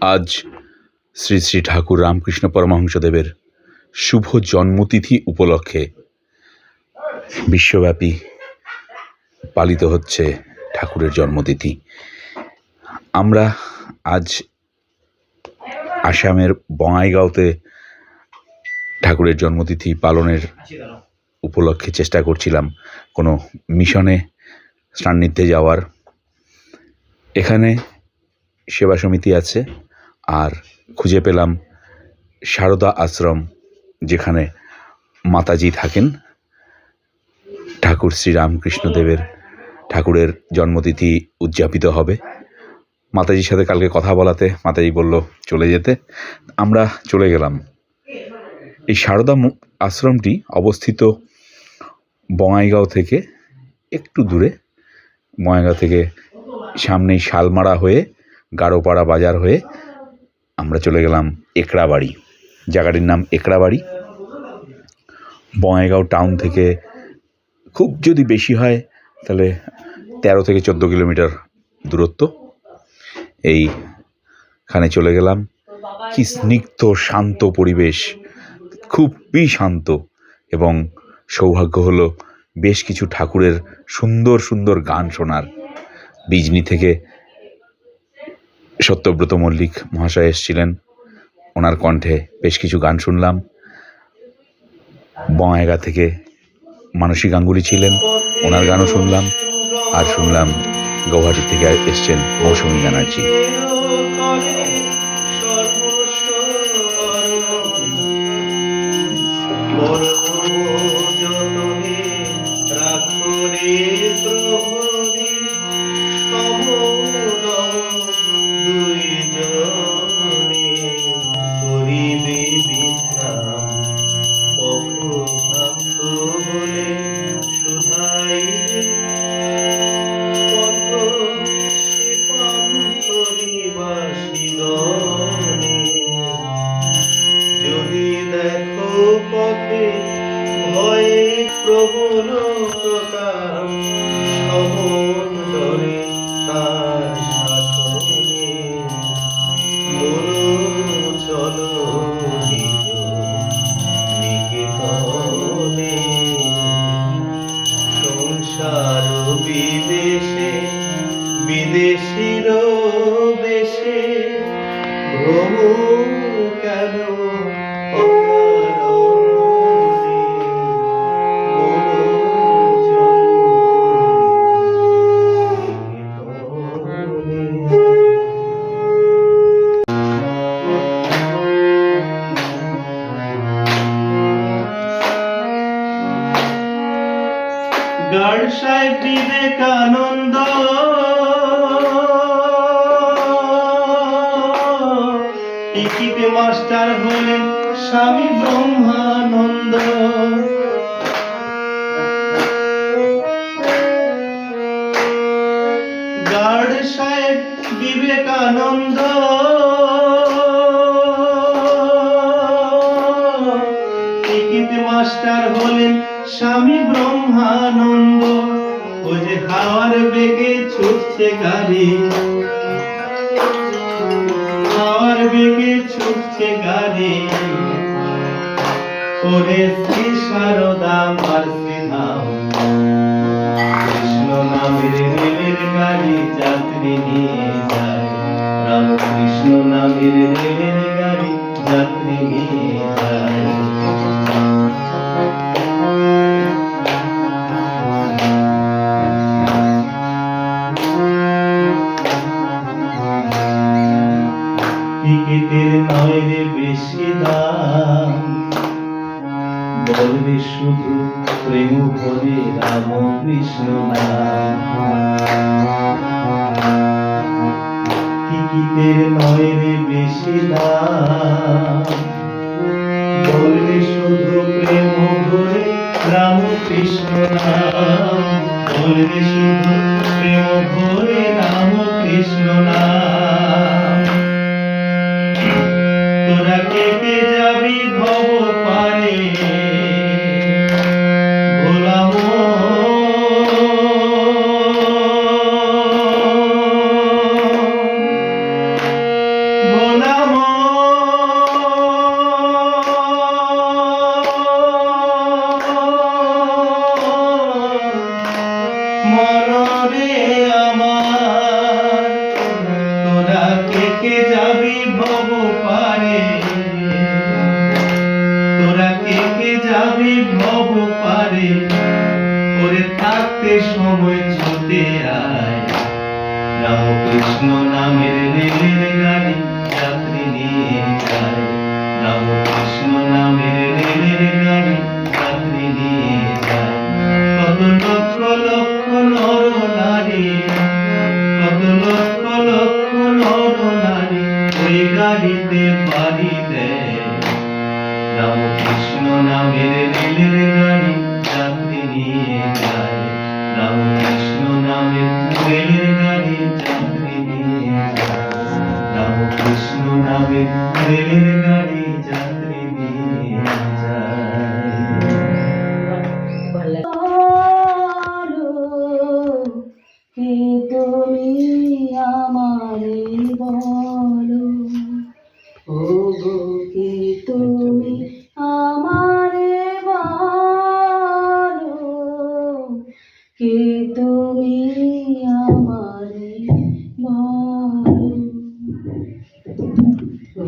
আজ শ্রী শ্রী ঠাকুর রামকৃষ্ণ পরমহংসদেবের শুভ জন্মতিথি উপলক্ষে বিশ্বব্যাপী পালিত হচ্ছে ঠাকুরের জন্মতিথি। আমরা আজ আসামের বঙাইগাঁওতে ঠাকুরের জন্মতিথি পালনের উপলক্ষে চেষ্টা করছিলাম কোনো মিশনে সান্নিধ্যে যাওয়ার। এখানে সেবা সমিতি আছে আর খুঁজে পেলাম সারদা আশ্রম, যেখানে মাতাজি থাকেন। ঠাকুর শ্রী রামকৃষ্ণদেবের ঠাকুরের জন্মতিথি উদযাপিত হবে। মাতাজির সাথে কালকে কথা বলাতে মাতাজি বলল, চলে যেতে। আমরা চলে গেলাম। এই সারদা আশ্রমটি অবস্থিত বঙাইগাঁও থেকে একটু দূরে। বঙাইগাঁও থেকে সামনেই শালমারা হয়ে গারোপাড়া বাজার হয়ে আমরা চলে গেলাম একড়াবাড়ি। জায়গাটির নাম একড়াবাড়ি। বঙাইগাঁও টাউন থেকে খুব যদি বেশি হয়, তাহলে তেরো থেকে চোদ্দ কিলোমিটার দূরত্ব। এইখানে চলে গেলাম। কি স্নিগ্ধ, শান্ত পরিবেশ। খুবই শান্ত এবং সৌভাগ্য হলো বেশ কিছু ঠাকুরের সুন্দর সুন্দর গান শোনার। বিজনি থেকে সত্যব্রত মল্লিক মহাশয় এসেছিলেন। ওনার কণ্ঠে বেশ কিছু গান শুনলাম। বঙ্গাইগা থেকে মানসী গাঙ্গুলি ছিলেন, ওনার গানও শুনলাম। আর শুনলাম, গৌহাটি থেকে এসছেন মৌসুমী ব্যানার্জি। স্বামী ব্রহ্মানন্দ ও যে হাওয়ার বেগে ছুটছে গাড়ি। হাওয়ার বেগে ছুটছে গাড়ি। ওরে শ্রী সারদা মার্সি নাম কৃষ্ণ নামের রেলের গাড়ি যাত্রী নিয়ে যায়। রামকৃষ্ণ নামের রেলের গাড়ি যাত্রী নিয়ে বলবে শুধু প্রেম ভরে রাম নাম টিকিটের নয় বেশি বলবে শুধু প্রেম ভরে রাম কৃষ্ণ বলবে শুধু প্রেম রাম কৃষ্ণ তোরা যাবি ভব পারে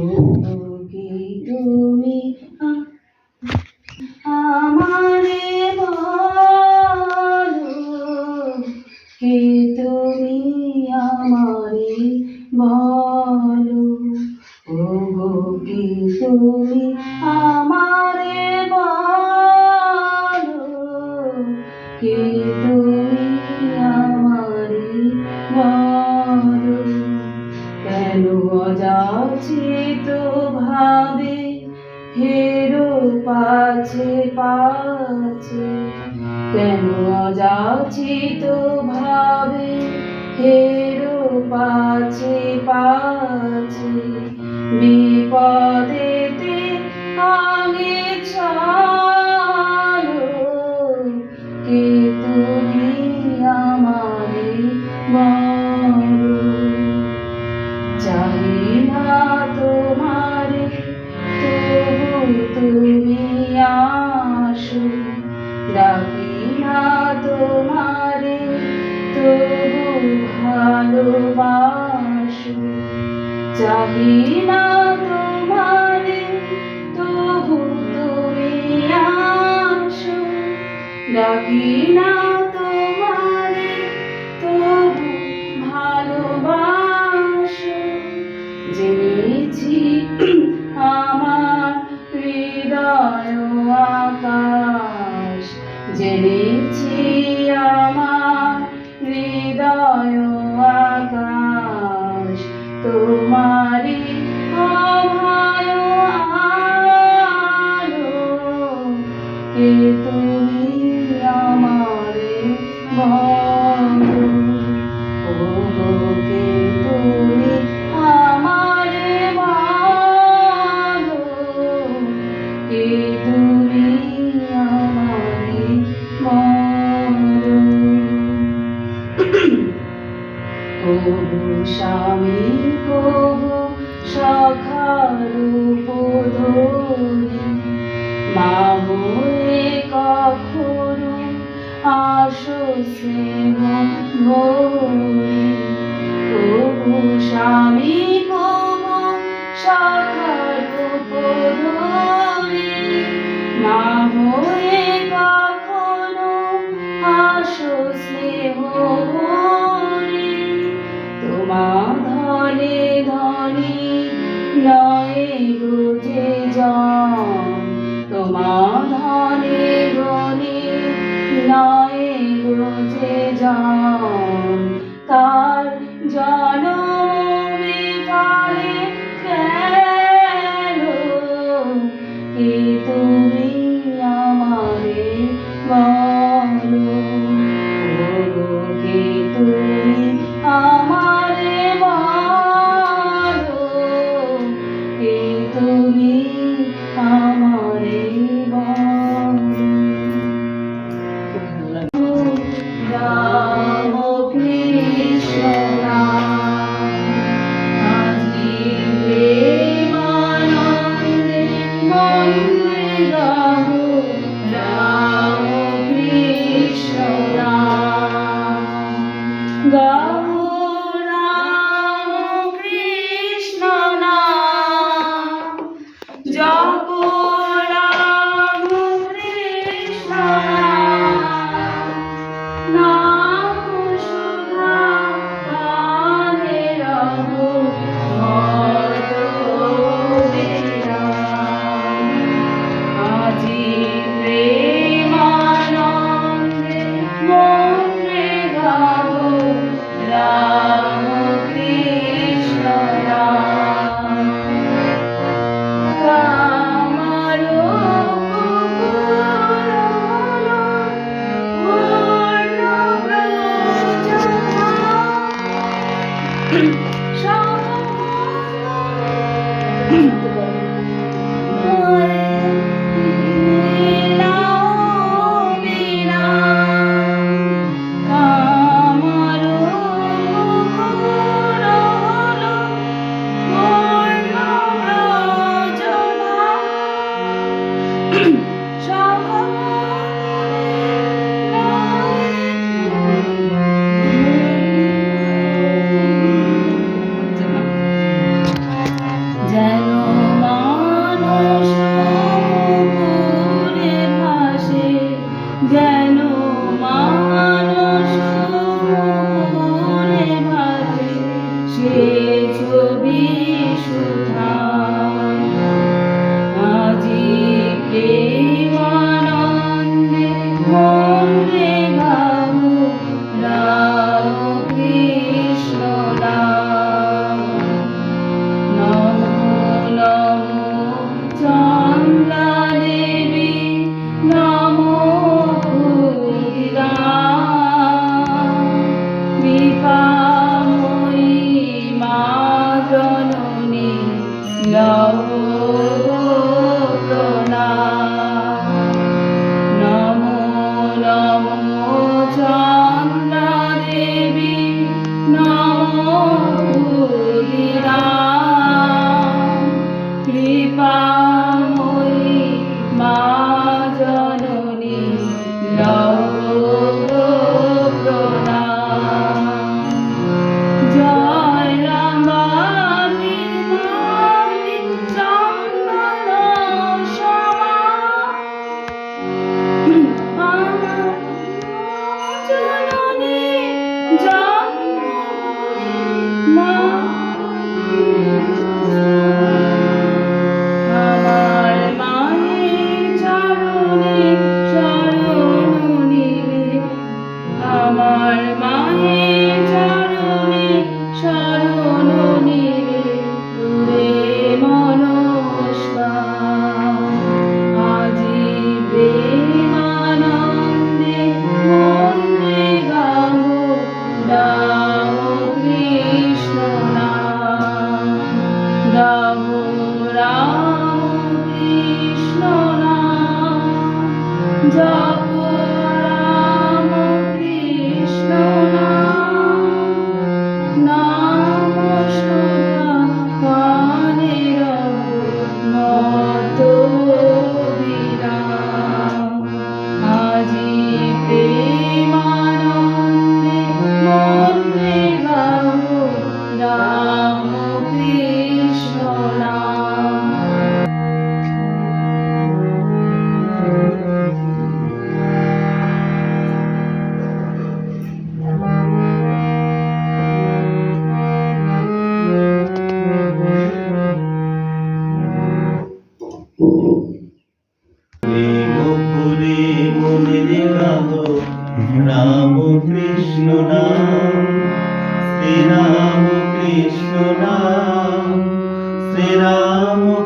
Rabbinin প্রভু স্বামী প্রভু সখারূপধরি মামুরে কখরু আশো শ্রেম ভরি। প্রভু স্বামী প্রভু সখারূপধরি মামুরে কখনো আসো স্নেহ মা ধনে ধনে লয়ে বুঝে জন। তোমা ধনে ধনে লয়ে বুঝে যাও যেন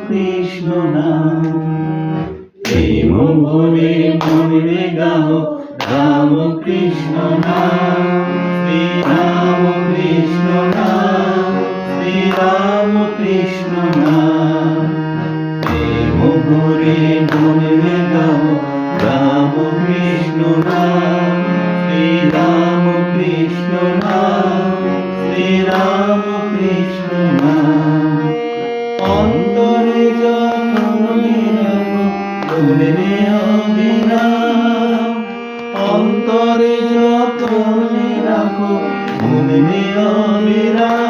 কৃষ্ণ নাম। প্রেম ভরে মনে গাও, রাম কৃষ্ণ নাম। শ্রী রাম কৃষ্ণ নাম, শ্রী রাম কৃষ্ণ নাম। প্রেম ভরে মনে গাও, রাম কৃষ্ণ নাম। অবিরাম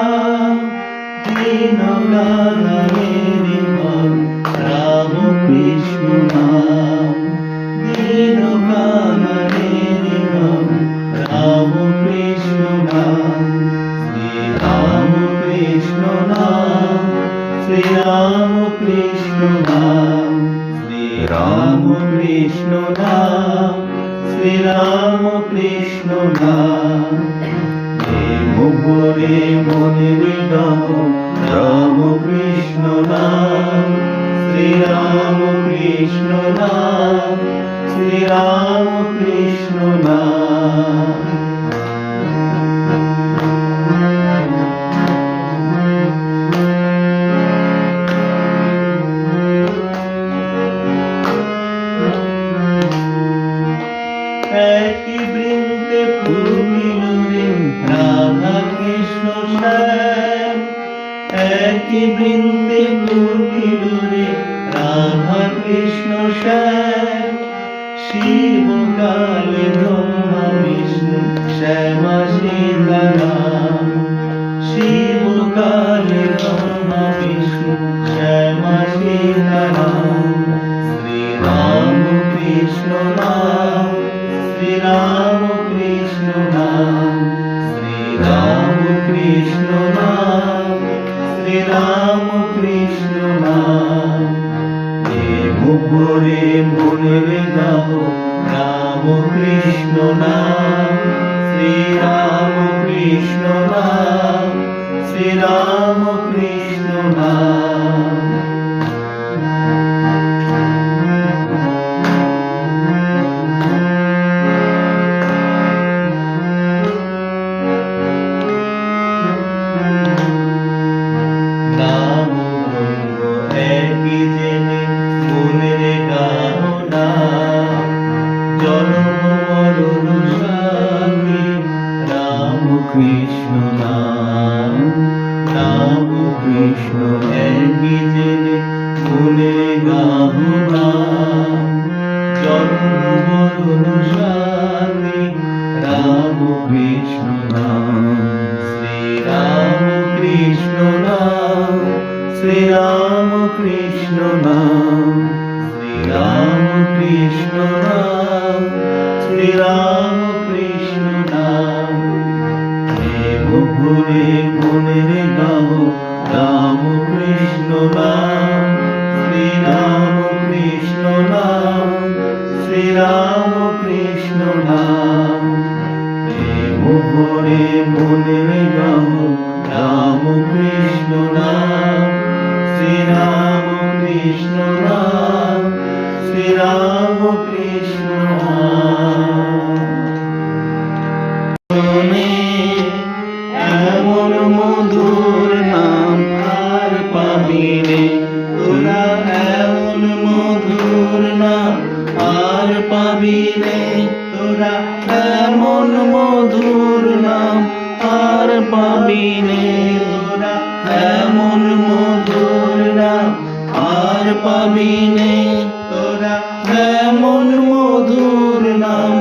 এমন মধুর নাম,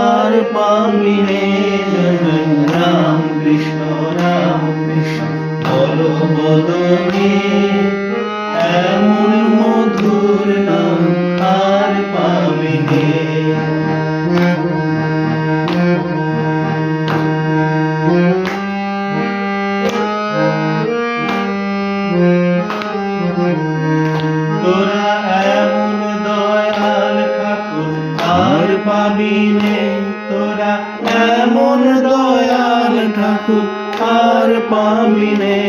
আর পাবি রে রাম কৃষ্ণ রাম কৃষ্ণ বলো বদনে এমন মধুর নাম, আর পাবি রে আর পাবি নে।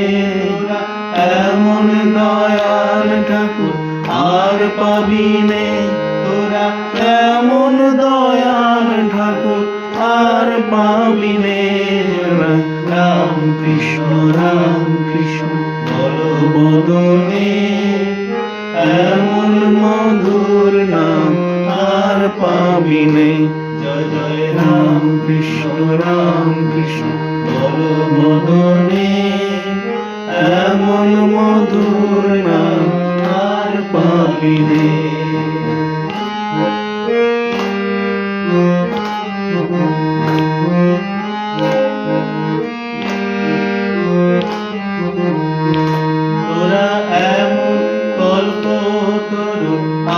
এমন দয়াল ঠাকুর আর পাবি নে। তোরা এমন দয়াল ঠাকুর আর পাবি নে। রাম কৃষ্ণ রাম কৃষ্ণ, বলো বদনে। এমন মধুর নাম আর পাবি নে। জয় জয়, রাম কৃষ্ণ রাম কৃষ্ণ। মদনে এমন মধুর নাম আর পাবিনে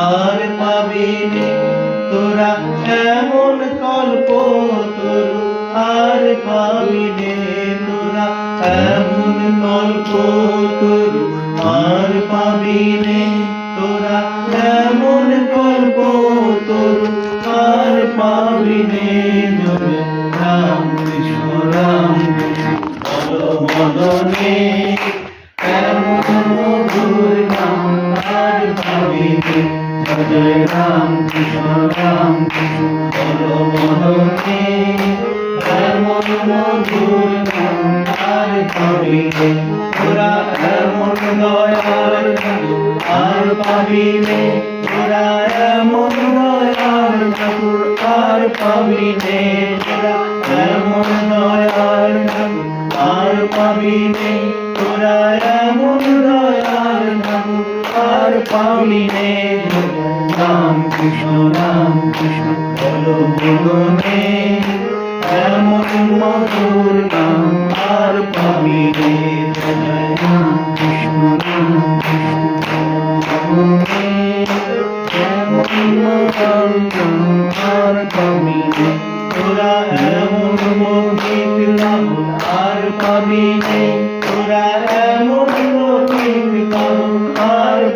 আর পাবি তোরা এমন কল্প তরু আর পাবি নে কল্প তরু আর পাবি রে তোরা এমন কল্প তরু, আর পাবি জয় রাম কৃষ্ণ, রাম মদনে। আর পাবিনে তোরা এমন দয়াল ঠাকুর আর পাবিনে তোরা এমন দয়াল ঠাকুর আর পাবিনে তোরা এমন দয়াল ঠাকুর আর পাবি নে রাম কৃষ্ণ রাম কৃষ্ণ, বলো বলনে এমন মধুর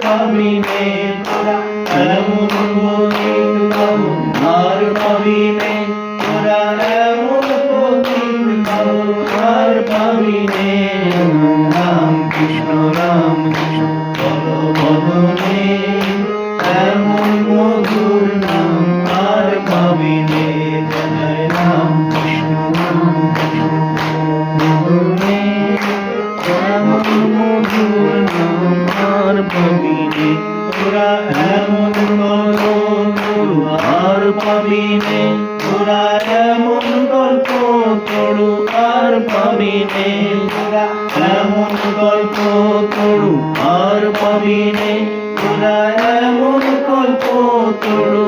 আর তরু